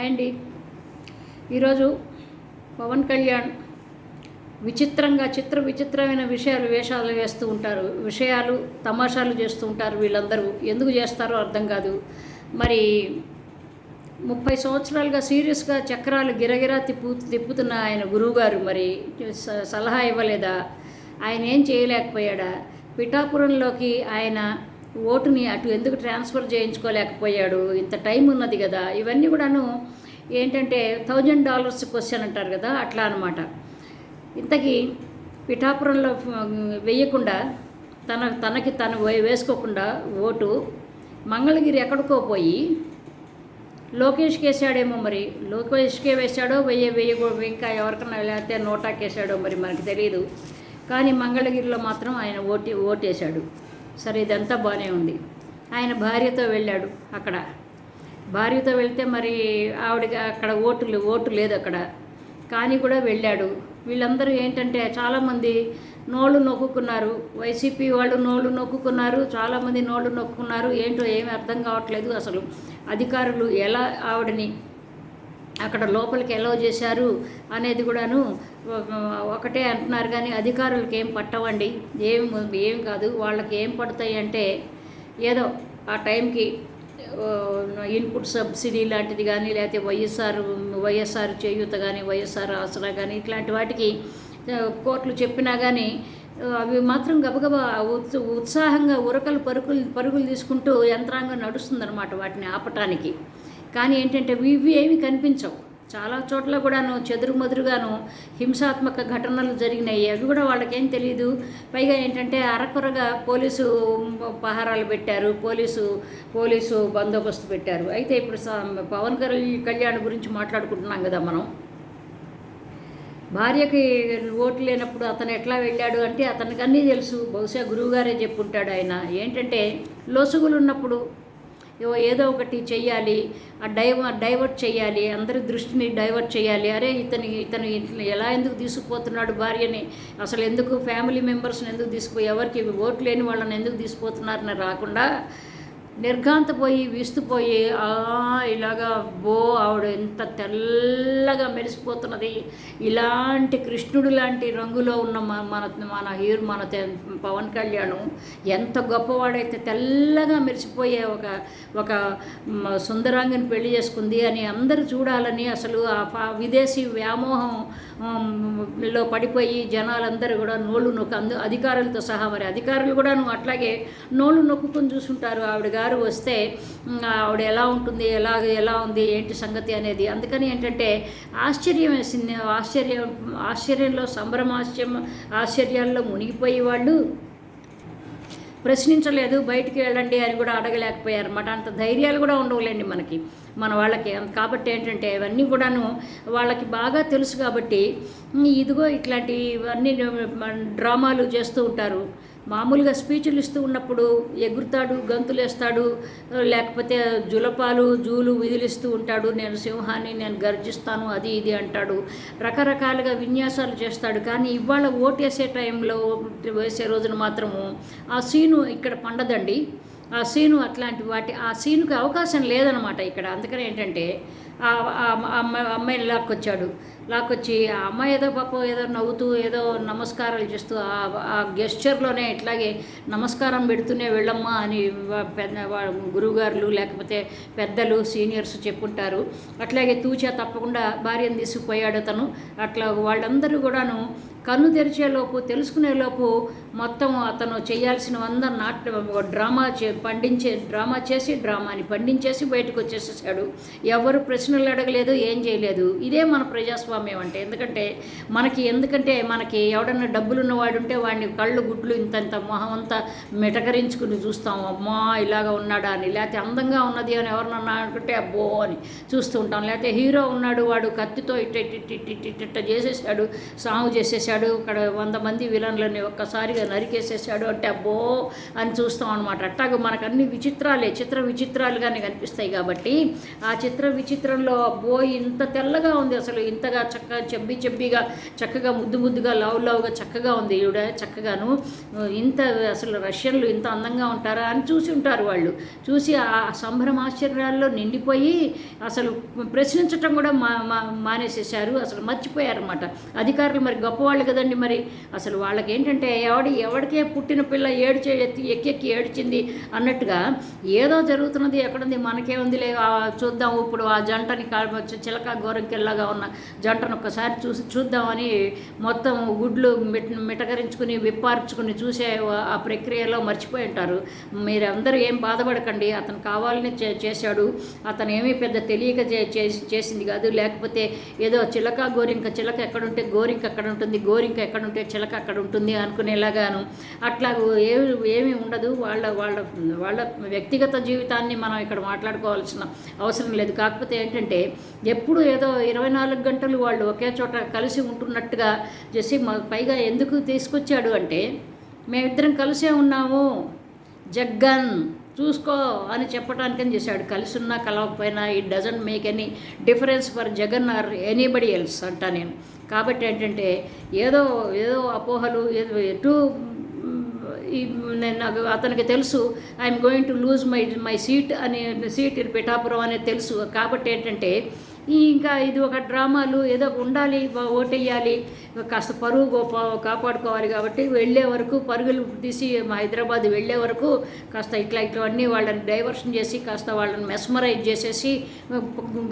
అండి. ఈరోజు పవన్ కళ్యాణ్ విచిత్రంగా చిత్ర విచిత్రమైన విషయాలు వేషాలు వేస్తూ ఉంటారు. విషయాలు తమాషాలు చేస్తూ ఉంటారు వీళ్ళందరూ. ఎందుకు చేస్తారో అర్థం కాదు. మరి ముప్పై సంవత్సరాలుగా సీరియస్గా చక్రాలు గిరగిరా తిప్పు తిప్పుతున్న ఆయన గురువుగారు మరి స- సలహా ఇవ్వలేదా? ఆయన ఏం చేయలేకపోయాడా? పిఠాపురంలోకి ఆయన ఓటుని అటు ఎందుకు ట్రాన్స్ఫర్ చేయించుకోలేకపోయాడు? ఇంత టైం ఉన్నది కదా. ఇవన్నీ కూడాను ఏంటంటే థౌజండ్ డాలర్స్ క్వశ్చన్ అంటారు కదా అట్లా అనమాట ఇంతకీ పిఠాపురంలో వేయకుండా తన తనకి తను వేసుకోకుండా ఓటు మంగళగిరి ఎక్కడికో పోయి లోకేష్కి వేసాడేమో మరి. లోకేష్కే వేశాడో వెయ్యి వెయ్యి ఇంకా ఎవరికన్నా లేకపోతే నోటాకేసాడో మరి మనకు తెలియదు కానీ మంగళగిరిలో మాత్రం ఆయన ఓటి ఓటేశాడు. సరే ఇదంతా బాగానే ఉంది. ఆయన భార్యతో వెళ్ళాడు అక్కడ. భార్యతో వెళ్తే మరి ఆవిడకి అక్కడ ఓటు ఓటు లేదు అక్కడ. కానీ కూడా వెళ్ళాడు. వీళ్ళందరూ ఏంటంటే చాలామంది నోళ్ళు నొక్కుకున్నారు. వైసీపీ వాళ్ళు నోళ్ళు నొక్కుకున్నారు. చాలామంది నోళ్ళు నొక్కుకున్నారు. ఏంటో ఏమీ అర్థం కావట్లేదు అసలు. అధికారులు ఎలా ఆవిడని అక్కడ లోపలికి ఎలవ్ చేశారు అనేది కూడాను ఒకటే అంటున్నారు. కానీ అధికారులకి ఏం పట్టవండి. ఏం ఏం కాదు. వాళ్ళకి ఏం పడతాయి అంటే ఏదో ఆ టైంకి ఇన్పుట్ సబ్సిడీ లాంటిది కానీ లేకపోతే వైఎస్ఆర్ వైఎస్ఆర్ చేయూత కానీ వైఎస్ఆర్ ఆసరా కానీ ఇట్లాంటి వాటికి కోర్టులు చెప్పినా కానీ అవి మాత్రం గబగబా ఉత్సాహంగా ఉరకలు పరుగులు పరుగులు తీసుకుంటూ యంత్రాంగం నడుస్తుందన్నమాట వాటిని ఆపటానికి. కానీ ఏంటంటే ఇవి ఏమి కనిపించవు. చాలా చోట్ల కూడాను చెదురు మదురుగాను హింసాత్మక ఘటనలు జరిగినాయి. అవి కూడా వాళ్ళకేం తెలియదు పైగా ఏంటంటే అరకొరగా పోలీసు పహారాలు పెట్టారు. పోలీసు పోలీసు బందోబస్తు పెట్టారు. అయితే ఇప్పుడు స- పవన్ కళ్యాణ్ కళ్యాణ్ గురించి మాట్లాడుకుంటున్నాం కదా మనం. భార్యకి ఓటు లేనప్పుడు అతను ఎట్లా వెళ్ళాడు అంటే అతనికి అన్నీ తెలుసు. బహుశా గురువుగారే చెప్పుంటాడు ఆయన. ఏంటంటే లొసుగులు ఉన్నప్పుడు ఏదో ఒకటి చెయ్యాలి ఆ డైవ డైవర్ట్ చేయాలి అందరి దృష్టిని డైవర్ట్ చేయాలి అరే ఇతని ఇతను ఎలా ఎందుకు తీసుకుపోతున్నాడు భార్యని? అసలు ఎందుకు ఫ్యామిలీ మెంబర్స్ని ఎందుకు తీసుకుపోయి ఎవరికి ఓటు లేని వాళ్ళని ఎందుకు తీసుకుపోతున్నారని రాకుండా నిర్ఘాంతపోయి వీస్తుపోయి ఆ ఇలాగా బో ఆవిడ ఎంత తెల్లగా మెరిసిపోతున్నది. ఇలాంటి కృష్ణుడు లాంటి రంగులో ఉన్న మన మన హీరో మన పవన్ కళ్యాణ్ ఎంత గొప్పవాడైతే తెల్లగా మెరిసిపోయే ఒక ఒక సుందరాంగిని పెళ్ళి చేసుకుంది అని అందరూ చూడాలని అసలు ఆ విదేశీ వ్యామోహం లో పడిపోయి జనాలందరూ కూడా నోళ్ళు నొక్కు అందు అధికారులతో సహా మరి అధికారులు కూడా నువ్వు అట్లాగే నోళ్ళు నొక్కుకొని చూసుంటారు ఆవిడ గారు వస్తే ఆవిడ ఎలా ఉంటుంది? ఎలా ఎలా ఉంది? ఏంటి సంగతి అనేది? అందుకని ఏంటంటే ఆశ్చర్యం వేసింది. ఆశ్చర్యం ఆశ్చర్యంలో సంభ్రమాశ్చర్యం ఆశ్చర్యాల్లో మునిగిపోయి వాళ్ళు ప్రశ్నించలేదు. బయటికి వెళ్ళండి అని కూడా అడగలేకపోయారు అన్నమాట అంత ధైర్యాలు కూడా ఉండవులేండి మనకి మన వాళ్ళకి. కాబట్టి ఏంటంటే ఇవన్నీ కూడాను వాళ్ళకి బాగా తెలుసు కాబట్టి ఇదిగో ఇట్లాంటి ఇవన్నీ డ్రామాలు చేస్తూ ఉంటారు. మామూలుగా స్పీచ్లు ఇస్తూ ఉన్నప్పుడు ఎగురుతాడు గంతులేస్తాడు లేకపోతే జులపాలు జూలు విదిలిస్తూ ఉంటాడు నేను సింహాన్ని నేను గర్జిస్తాను అది ఇది అంటాడు. రకరకాలుగా విన్యాసాలు చేస్తాడు. కానీ ఇవాళ ఓటేసే టైంలో వేసే రోజున మాత్రము ఆ సీను ఇక్కడ పండదండి. ఆ సీను అట్లాంటి వాటి ఆ సీనుకి అవకాశం లేదనమాట ఇక్కడ. అందుకని ఏంటంటే ఆ అమ్మాయి అమ్మాయిని లాక్కొచ్చాడు. లాక్కొచ్చి ఆ అమ్మాయి ఏదో పాపం ఏదో నవ్వుతూ ఏదో నమస్కారాలు చేస్తూ ఆ ఆ గెస్చర్లోనే ఇట్లాగే నమస్కారం పెడుతూనే వెళ్ళమ్మా అని పెద్ద గురువుగారులు లేకపోతే పెద్దలు సీనియర్స్ చెప్పుంటారు. అట్లాగే తూచా తప్పకుండా భార్యను తీసుకుపోయాడు అతను అట్లా వాళ్ళందరూ కూడాను కన్ను తెరిచేలోపు తెలుసుకునేలోపు మొత్తం అతను చేయాల్సినవంద నాట్య ఒక డ్రామా చే పండించే డ్రామా చేసి డ్రామాని పండించేసి బయటకు వచ్చేసేసాడు. ఎవరు ప్రశ్నలు అడగలేదు ఏం చేయలేదు. ఇదే మన ప్రజాస్వామ్యం అంటే. ఎందుకంటే మనకి ఎందుకంటే మనకి ఎవడన్నా డబ్బులు ఉన్నవాడు ఉంటే వాడిని కళ్ళు గుడ్లు ఇంతంత మొహం అంతా మెటకరించుకుని చూస్తాం. అమ్మా ఇలాగా ఉన్నాడా అని. లేకపోతే అందంగా ఉన్నది అని ఎవరినన్నా అనుకుంటే అబ్బో అని చూస్తూ ఉంటాం. లేకపోతే హీరో ఉన్నాడు వాడు కత్తితో ఇట్ట ఇట్ట ఇట్ట ఇట్ట ఇట్ట ఇట్ట చేసేసాడు సాగు చేసేసాడు. చేశాడు ఇక్కడ వంద మంది విలన్లని ఒక్కసారిగా నరికేసేసాడు. అంటే అబ్బో అని చూస్తాం అనమాట అట్టాగ మనకు అన్ని విచిత్రాలే చిత్ర విచిత్రాలుగానే కనిపిస్తాయి కాబట్టి ఆ చిత్ర విచిత్రంలో అబ్బో ఇంత తెల్లగా ఉంది అసలు. ఇంతగా చక్కగా చెబ్బి చెబ్బిగా చక్కగా ముద్దు ముద్దుగా లవ్ లవ్గా చక్కగా ఉంది ఈవిడ చక్కగాను. ఇంత అసలు రష్యన్లు ఇంత అందంగా ఉంటారా అని చూసి ఉంటారు వాళ్ళు. చూసి ఆ సంభ్రమ ఆశ్చర్యాల్లో నిండిపోయి అసలు ప్రశ్నించటం కూడా మా మా అసలు మర్చిపోయారన్నమాట. అధికారులు మరి గొప్పవాళ్ళు కదండి మరి. అసలు వాళ్ళకి ఏంటంటే ఎవడి ఎవడికే పుట్టిన పిల్ల ఏడ్చే ఎత్తి ఎక్కి ఎక్కి ఏడ్చింది అన్నట్టుగా ఏదో జరుగుతున్నది ఎక్కడుంది మనకే ఉందిలే. చూద్దాం ఇప్పుడు ఆ జంటని చిలక గోరంకెల్లాగా ఉన్న జంటను ఒక్కసారి చూసి చూద్దామని మొత్తం గుడ్లు మిట మిటకరించుకుని విప్పార్చుకుని చూసే ఆ ప్రక్రియలో మర్చిపోయి ఉంటారు. మీరందరూ ఏం బాధపడకండి. అతను కావాలని చే చేశాడు. అతను ఏమీ పెద్ద తెలియక చే- చేసి చేసింది కాదు. లేకపోతే ఏదో చిలక గోరింక చిలక ఎక్కడుంటే గోరింక ఎక్కడ ఉంటుంది గోరింక ఎక్కడుంటే చిలక అక్కడ ఉంటుంది అనుకునేలాగాను. అట్లా ఏమి ఏమీ ఉండదు. వాళ్ళ వాళ్ళ వాళ్ళ వ్యక్తిగత జీవితాన్ని మనం ఇక్కడ మాట్లాడుకోవాల్సిన అవసరం లేదు. కాకపోతే ఏంటంటే ఎప్పుడు ఏదో ఇరవై నాలుగు గంటలు వాళ్ళు ఒకే చోట కలిసి ఉంటున్నట్టుగా చేసి మ- పైగా ఎందుకు తీసుకొచ్చాడు అంటే మేమిద్దరం కలిసే ఉన్నాము. జగ్గన్ చూసుకో అని చెప్పడానికని చేశాడు. కలిసి ఉన్నా కలవకపోయినా it doesn't make any difference for Jagan or anybody else అంటా నేను. కాబట్టి ఏంటంటే ఏదో ఏదో అపోహలు ఏదో ఎటు నేను నాకు అతనికి తెలుసు I'm going to lose my my seat అని సీట్ పిఠాపురం అనేది తెలుసు. కాబట్టి ఏంటంటే ఇంకా ఇది ఒక డ్రామాలు ఏదో ఉండాలి ఓటెయ్యాలి కాస్త పరువు గోప కాపాడుకోవాలి కాబట్టి వెళ్ళే వరకు పరుగులు తీసి మా హైదరాబాద్ వెళ్ళే వరకు కాస్త ఇట్లా ఇట్లవన్నీ వాళ్ళని డైవర్షన్ చేసి కాస్త వాళ్ళని మెస్మరైజ్ చేసేసి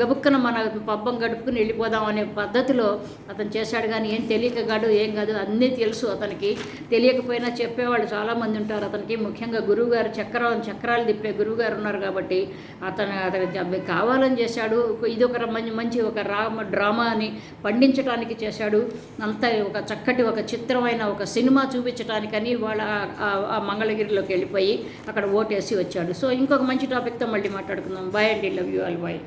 గబుక్కన మన పబ్బం గడుపుకుని వెళ్ళిపోదాం అనే పద్ధతిలో అతను చేశాడు. కానీ ఏం తెలియక కాడు ఏం కాదు అన్నీ తెలుసు అతనికి. తెలియకపోయినా చెప్పేవాళ్ళు చాలామంది ఉంటారు అతనికి. ముఖ్యంగా గురువుగారు చక్రం చక్రాలు తిప్పే గురువుగారు ఉన్నారు కాబట్టి అతను అతను కావాలని చేశాడు. ఇది ఒక మంచి మంచి ఒక రామ డ్రామాని పండించడానికి చేశాడు. అంత ఒక చక్కటి ఒక చిత్రమైన ఒక సినిమా చూపించడానికని వాళ్ళ ఆ- మంగళగిరిలోకి వెళ్ళిపోయి అక్కడ ఓటేసి వచ్చాడు. సో ఇంకొక మంచి టాపిక్తో మళ్ళీ మాట్లాడుకుందాం. బాయ్ అండి. Love you all bye